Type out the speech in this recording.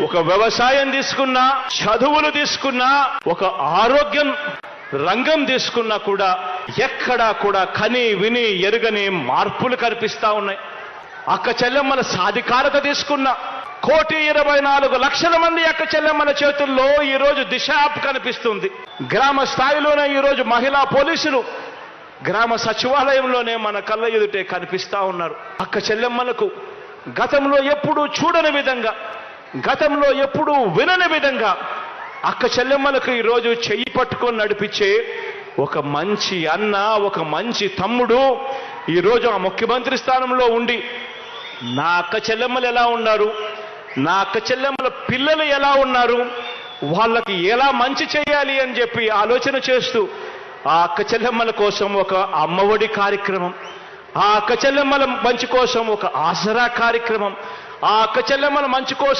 ఒక వ్యవసాయం తీసుకున్నా చదువులు తీసుకున్నా ఒక ఆరోగ్యం రంగం తీసుకున్నా కూడా ఎక్కడా కూడా కని విని ఎరుగని మార్పులు కనిపిస్తా ఉన్నాయి. అక్క చెల్లెమ్మల సాధికారత తీసుకున్నా కోటి ఇరవై నాలుగు లక్షల మంది అక్క చెల్లెమ్మల చేతుల్లో ఈరోజు దిశ యాప్ కనిపిస్తుంది. గ్రామ స్థాయిలోనే ఈరోజు మహిళా పోలీసులు గ్రామ సచివాలయంలోనే మన కళ్ళ ఎదుటే కనిపిస్తా ఉన్నారు. అక్క చెల్లెమ్మలకు గతంలో ఎప్పుడూ చూడని విధంగా గతంలో ఎప్పుడూ వినని విధంగా అక్క చెల్లెమ్మలకు ఈరోజు చెయ్యి పట్టుకొని నడిపించే ఒక మంచి అన్న ఒక మంచి తమ్ముడు ఈరోజు ఆ ముఖ్యమంత్రి స్థానంలో ఉండి నా అక్క చెల్లెమ్మలు ఎలా ఉన్నారు? నా అక్క చెల్లెమ్మల పిల్లలు ఎలా ఉన్నారు? వాళ్ళకి ఎలా మంచి చేయాలి అని చెప్పి ఆలోచన చేస్తూ ఆ అక్క చెల్లెమ్మల కోసం ఒక అమ్మఒడి కార్యక్రమం ఆ అక్క చెల్లెమ్మల మంచి కోసం ఒక ఆసరా కార్యక్రమం ఆ అక్క చెల్లెమ్మల మంచి కోసం